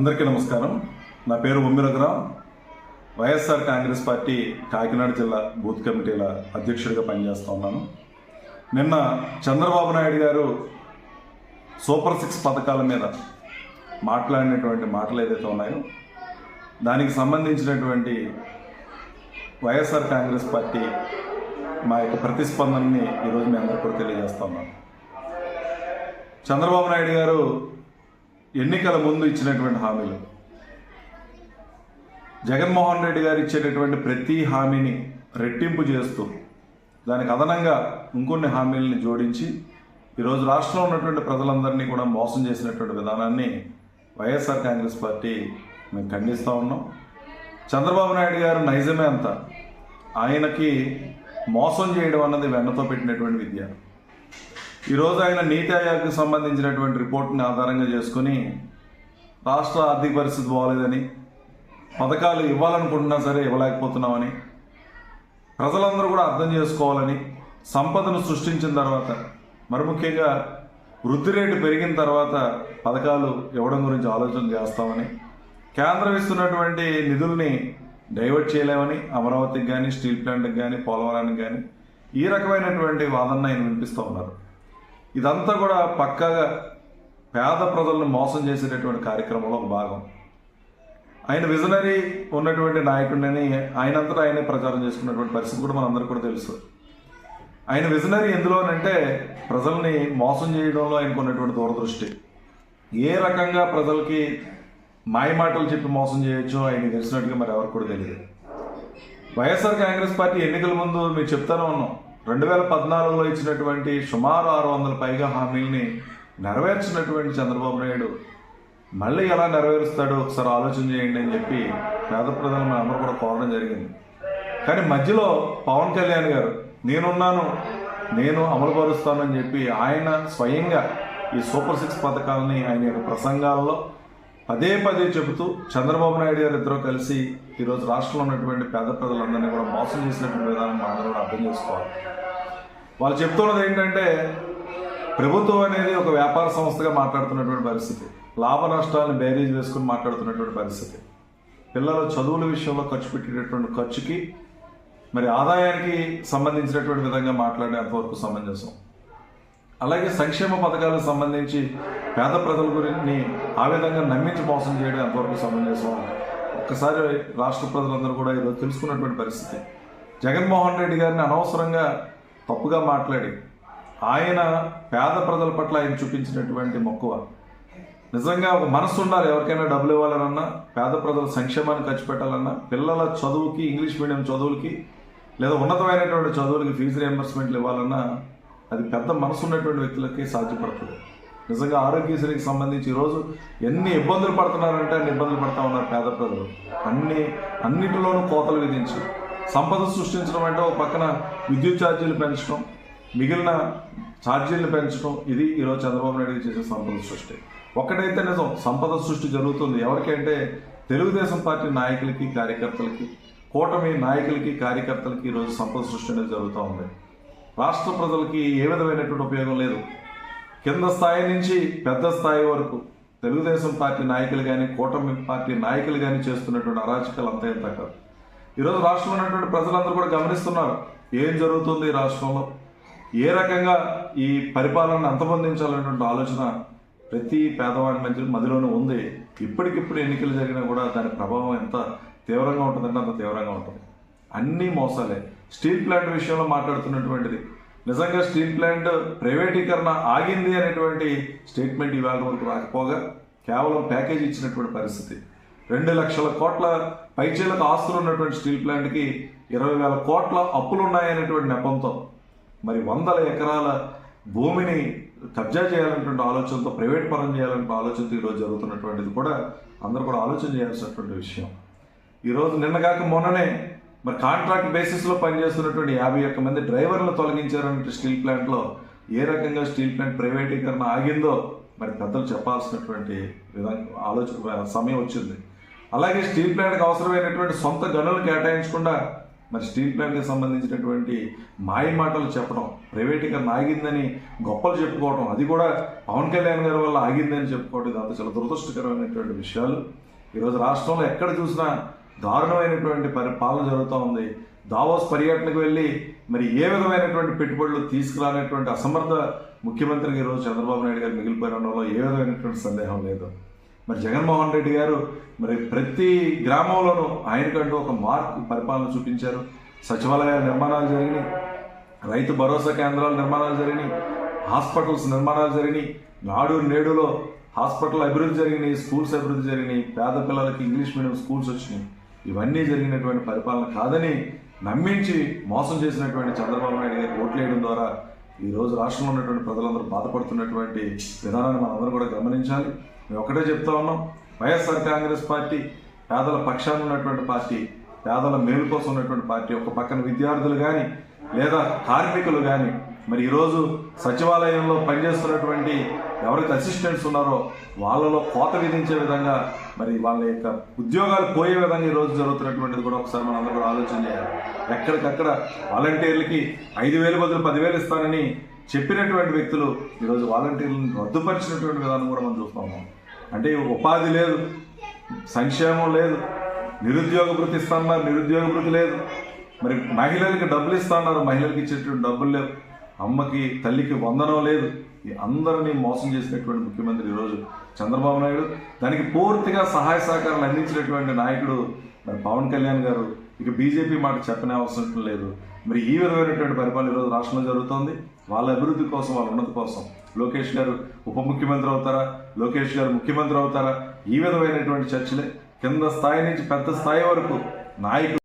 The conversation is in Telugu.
అందరికీ నమస్కారం. నా పేరు ఉమ్మిరగరావు వైఎస్ఆర్ కాంగ్రెస్ పార్టీ కాకినాడ జిల్లా బూత్ కమిటీల అధ్యక్షుడిగా పనిచేస్తూ ఉన్నాను. నిన్న చంద్రబాబు నాయుడు గారు సూపర్ సిక్స్ పథకాల మీద మాట్లాడినటువంటి మాటలు ఏదైతే ఉన్నాయో దానికి సంబంధించినటువంటి వైఎస్ఆర్ కాంగ్రెస్ పార్టీ మా యొక్క ప్రతిస్పందనని ఈరోజు మేము అందరూ కూడా తెలియజేస్తా ఉన్నాం చంద్రబాబు నాయుడు గారు ఎన్నికల ముందు ఇచ్చినటువంటి హామీలు. జగన్మోహన్ రెడ్డి గారు ఇచ్చేటటువంటి ప్రతి హామీని రెట్టింపు చేస్తూ దానికి అదనంగా ఇంకొన్ని హామీలని జోడించి ఈరోజు రాష్ట్రంలో ఉన్నటువంటి ప్రజలందరినీ కూడా మోసం చేసినటువంటి విధానాన్ని వైఎస్ఆర్ కాంగ్రెస్ పార్టీ మేము ఖండిస్తూ ఉన్నాం. చంద్రబాబు నాయుడు గారు నైజమే అంత. ఆయనకి మోసం చేయడం అన్నది వెన్నతో పెట్టినటువంటి విద్య. ఈరోజు ఆయన నీతి ఆయోగ్కి సంబంధించినటువంటి రిపోర్ట్ని ఆధారంగా చేసుకుని రాష్ట్ర ఆర్థిక పరిస్థితి బాగోలేదని పథకాలు ఇవ్వాలనుకుంటున్నా సరే ఇవ్వలేకపోతున్నామని ప్రజలందరూ కూడా అర్థం చేసుకోవాలని సంపదను సృష్టించిన తర్వాత మరి ముఖ్యంగా వృద్ధి రేటు పెరిగిన తర్వాత పథకాలు ఇవ్వడం గురించి ఆలోచన చేస్తామని కేంద్రం ఇస్తున్నటువంటి నిధుల్ని డైవర్ట్ చేయలేమని అమరావతికి కానీ స్టీల్ ప్లాంట్కి కానీ పోలవరానికి కానీ ఈ రకమైనటువంటి వాదన ఆయన వినిపిస్తూ ఉన్నారు. ఇదంతా కూడా పక్కాగా పేద ప్రజలను మోసం చేసేటటువంటి కార్యక్రమంలో ఒక భాగం. ఆయన విజనరీ ఉన్నటువంటి నాయకుడిని ఆయనంతటా ఆయనే ప్రచారం చేసుకున్నటువంటి పరిస్థితి కూడా మనందరికీ కూడా తెలుసు. ఆయన విజనరీ ఎందులోనంటే ప్రజల్ని మోసం చేయడంలో ఆయనకు ఉన్నటువంటి దూరదృష్టి. ఏ రకంగా ప్రజలకి మాయమాటలు చెప్పి మోసం చేయొచ్చో ఆయన తెలిసినట్టుగా మరి ఎవరికి కూడా తెలియదు. వైఎస్ఆర్ కాంగ్రెస్ పార్టీ ఎన్నికల ముందు మేము చెప్తానే ఉన్నాం. రెండు వేల పద్నాలుగులో ఇచ్చినటువంటి సుమారు ఆరు వందల పైగా హామీల్ని నెరవేర్చినటువంటి చంద్రబాబు నాయుడు మళ్ళీ ఎలా నెరవేరుస్తాడో ఒకసారి ఆలోచన చేయండి అని చెప్పి పేద ప్రజలు అందరూ కూడా కోరడం జరిగింది. కానీ మధ్యలో పవన్ కళ్యాణ్ గారు నేనున్నాను నేను అమలుపరుస్తానని చెప్పి ఆయన స్వయంగా ఈ సూపర్ సిక్స్ పథకాలని ఆయన యొక్క ప్రసంగాల్లో పదే పదే చెబుతూ చంద్రబాబు నాయుడు గారు ఇద్దరు కలిసి ఈరోజు రాష్ట్రంలో ఉన్నటువంటి పేద ప్రజలందరినీ కూడా మోసం చేసినటువంటి విధానం మనం కూడా అర్థం చేసుకోవాలి. వాళ్ళు చెప్తున్నది ఏంటంటే ప్రభుత్వం అనేది ఒక వ్యాపార సంస్థగా మాట్లాడుతున్నటువంటి పరిస్థితి. లాభ నష్టాలను బేరీజ్ వేసుకుని మాట్లాడుతున్నటువంటి పరిస్థితి. పిల్లల చదువుల విషయంలో ఖర్చు పెట్టేటటువంటి ఖర్చుకి మరి ఆదాయానికి సంబంధించినటువంటి విధంగా మాట్లాడే అంతవరకు సమంజసం. అలాగే సంక్షేమ పథకాలకు సంబంధించి పేద ప్రజల గురించి ఆ విధంగా నమ్మించి మోసం చేయడం ఎంతవరకు సమంజసం ఒక్కసారి రాష్ట్ర ప్రజలందరూ కూడా ఈరోజు తెలుసుకున్నటువంటి పరిస్థితి. జగన్మోహన్ రెడ్డి గారిని అనవసరంగా తప్పుగా మాట్లాడి ఆయన పేద ప్రజల పట్ల ఆయన చూపించినటువంటి మక్కువ. నిజంగా ఒక మనసు ఉండాలి ఎవరికైనా డబ్బులు ఇవ్వాలన్నా పేద ప్రజల సంక్షేమాన్ని ఖర్చు పెట్టాలన్నా పిల్లల చదువుకి ఇంగ్లీష్ మీడియం చదువులకి లేదా ఉన్నతమైనటువంటి చదువులకి ఫీజు రియంబర్స్మెంట్లు ఇవ్వాలన్నా అది పెద్ద మనసు ఉన్నటువంటి వ్యక్తులకి సాధ్యపడుతుంది. నిజంగా ఆరోగ్యశ్రీకి సంబంధించి ఈరోజు ఎన్ని ఇబ్బందులు పడుతున్నారంటే అన్ని ఇబ్బందులు పడతా ఉన్నారు పేద ప్రజలు. అన్ని అన్నిటిలోనూ కోతలు విధించి సంపద సృష్టించడం అంటే ఒక పక్కన విద్యుత్ ఛార్జీలు పెంచడం మిగిలిన ఛార్జీలను పెంచడం ఇది ఈరోజు చంద్రబాబు నాయుడు చేసే సంపద సృష్టి. ఒక్కటైతే నిజం సంపద సృష్టి జరుగుతుంది. ఎవరికంటే తెలుగుదేశం పార్టీ నాయకులకి కార్యకర్తలకి కూటమి నాయకులకి కార్యకర్తలకి ఈరోజు సంపద సృష్టి అనేది జరుగుతూ ఉంది. రాష్ట్ర ప్రజలకి ఏ విధమైనటువంటి ఉపయోగం లేదు. కింద స్థాయి నుంచి పెద్ద స్థాయి వరకు తెలుగుదేశం పార్టీ నాయకులు కానీ కూటమి పార్టీ నాయకులు కానీ చేస్తున్నటువంటి అరాచకాలు అంతా ఇంత కాదు ఈరోజు రాష్ట్రంలో ఉన్నటువంటి ప్రజలందరూ కూడా గమనిస్తున్నారు. ఏం జరుగుతుంది ఈ రాష్ట్రంలో? ఏ రకంగా ఈ పరిపాలనను అంతమొందించాలనేటువంటి ఆలోచన ప్రతి పేదవాడి మధ్య మధ్యలోనే ఉంది. ఇప్పటికిప్పుడు ఎన్నికలు జరిగినా కూడా దాని ప్రభావం ఎంత తీవ్రంగా ఉంటుందంటే అంత తీవ్రంగా ఉంటుంది. అన్నీ మోసాలే. స్టీల్ ప్లాంట్ విషయంలో మాట్లాడుతున్నటువంటిది. నిజంగా స్టీల్ ప్లాంట్ ప్రైవేటీకరణ ఆగింది అనేటువంటి స్టేట్మెంట్ ఇవాళ వరకు రాకపోగా కేవలం ప్యాకేజ్ ఇచ్చినటువంటి పరిస్థితి. రెండు లక్షల కోట్ల పైచేలకు ఆస్తులు ఉన్నటువంటి స్టీల్ ప్లాంట్కి ఇరవై వేల కోట్ల అప్పులు ఉన్నాయనేటువంటి నెపంతో మరి వందల ఎకరాల భూమిని కబ్జా చేయాలనేటువంటి ఆలోచనతో ప్రైవేట్ పరం చేయాలనే ఆలోచనతో ఈరోజు జరుగుతున్నటువంటిది కూడా అందరూ కూడా ఆలోచన చేయాల్సినటువంటి విషయం. ఈరోజు నిన్నగాక మొన్ననే మరి కాంట్రాక్ట్ బేసిస్లో పనిచేస్తున్నటువంటి యాభై ఒక్క మంది డ్రైవర్లు తొలగించారన్నట్టు స్టీల్ ప్లాంట్లో ఏ రకంగా స్టీల్ ప్లాంట్ ప్రైవేటీకరణ ఆగిందో మరి పెద్దలు చెప్పాల్సినటువంటి విధంగా ఆలోచన సమయం వచ్చింది. అలాగే స్టీల్ ప్లాంట్కి అవసరమైనటువంటి సొంత గనులు కేటాయించకుండా మరి స్టీల్ ప్లాంట్కి సంబంధించినటువంటి మాయ మాటలు చెప్పడం ప్రైవేటీకరణ ఆగిందని గొప్పలు చెప్పుకోవడం అది కూడా పవన్ కళ్యాణ్ గారి వల్ల ఆగిందని చెప్పుకోవడం ఇదంతా చాలా దురదృష్టకరమైనటువంటి విషయాలు. ఈరోజు రాష్ట్రంలో ఎక్కడ చూసినా దారుణమైనటువంటి పరిపాలన జరుగుతూ ఉంది. దావోస్ పర్యటనకు వెళ్ళి మరి ఏ విధమైనటువంటి పెట్టుబడులు తీసుకురానటువంటి అసమర్థ ముఖ్యమంత్రికి ఈరోజు చంద్రబాబు నాయుడు గారు మిగిలిపోయినలో ఏ విధమైనటువంటి సందేహం లేదు. మరి జగన్మోహన్ రెడ్డి గారు మరి ప్రతి గ్రామంలోనూ ఆయనకంటూ ఒక మార్క్ పరిపాలన చూపించారు. సచివాలయాల నిర్మాణాలు జరిగినాయి. రైతు భరోసా కేంద్రాల నిర్మాణాలు జరిగినాయి. హాస్పిటల్స్ నిర్మాణాలు జరిగినాయి. నాడు నేడులో హాస్పిటల్ అభివృద్ధి జరిగినాయి. స్కూల్స్ అభివృద్ధి జరిగినాయి. పేద పిల్లలకి ఇంగ్లీష్ మీడియం స్కూల్స్ వచ్చినాయి. ఇవన్నీ జరిగినటువంటి పరిపాలన కాదని నమ్మించి మోసం చేసినటువంటి చంద్రబాబు నాయుడు గారికి ఓట్లేయడం ద్వారా ఈ రోజు రాష్ట్రంలో ఉన్నటువంటి ప్రజలందరూ బాధపడుతున్నటువంటి విధానాన్ని మనందరం కూడా గమనించాలి. మేము ఒకటే చెప్తా ఉన్నాం. వైఎస్ఆర్ కాంగ్రెస్ పార్టీ పేదల పక్షాన్ని ఉన్నటువంటి పార్టీ పేదల మేలు కోసం ఉన్నటువంటి పార్టీ ఒక పక్కన విద్యార్థులు కానీ లేదా కార్మికులు కానీ మరి ఈరోజు సచివాలయంలో పనిచేస్తున్నటువంటి ఎవరైతే అసిస్టెంట్స్ ఉన్నారో వాళ్ళలో కోత విధించే విధంగా మరి వాళ్ళ యొక్క ఉద్యోగాలు పోయే విధంగా ఈ రోజు జరుగుతున్నటువంటిది కూడా ఒకసారి మనం అందరూ కూడా ఆలోచన చేయాలి. ఎక్కడికక్కడ వాలంటీర్లకి ఐదు వేలు బదులు పదివేలు ఇస్తానని చెప్పినటువంటి వ్యక్తులు ఈరోజు వాలంటీర్లను రద్దుపరిచినటువంటి విధానం కూడా మనం చూస్తాము అంటే ఉపాధి లేదు సంక్షేమం లేదు నిరుద్యోగ భృతి ఇస్తున్నారు నిరుద్యోగ భృతి లేదు. మరి మహిళలకి డబ్బులు ఇస్తున్నారు మహిళలకి ఇచ్చేటువంటి డబ్బులు లేవు. అమ్మకి తల్లికి వందనం లేదు. ఈ అందరినీ మోసం చేసినటువంటి ముఖ్యమంత్రి ఈరోజు చంద్రబాబు నాయుడు దానికి పూర్తిగా సహాయ సహకారాలు అందించినటువంటి నాయకుడు మరి పవన్ కళ్యాణ్ గారు. ఇక బీజేపీ మాట చెప్పనే అవసరం లేదు. మరి ఈ విధమైనటువంటి పరిపాలన ఈరోజు రాష్ట్రంలో జరుగుతోంది. వాళ్ళ అభివృద్ధి కోసం వాళ్ళ ఉన్నతి కోసం. లోకేష్ గారు ఉప ముఖ్యమంత్రి అవుతారా? లోకేష్ గారు ముఖ్యమంత్రి అవుతారా? ఈ విధమైనటువంటి చర్చలే. కింద స్థాయి నుంచి పెద్ద స్థాయి వరకు నాయకులు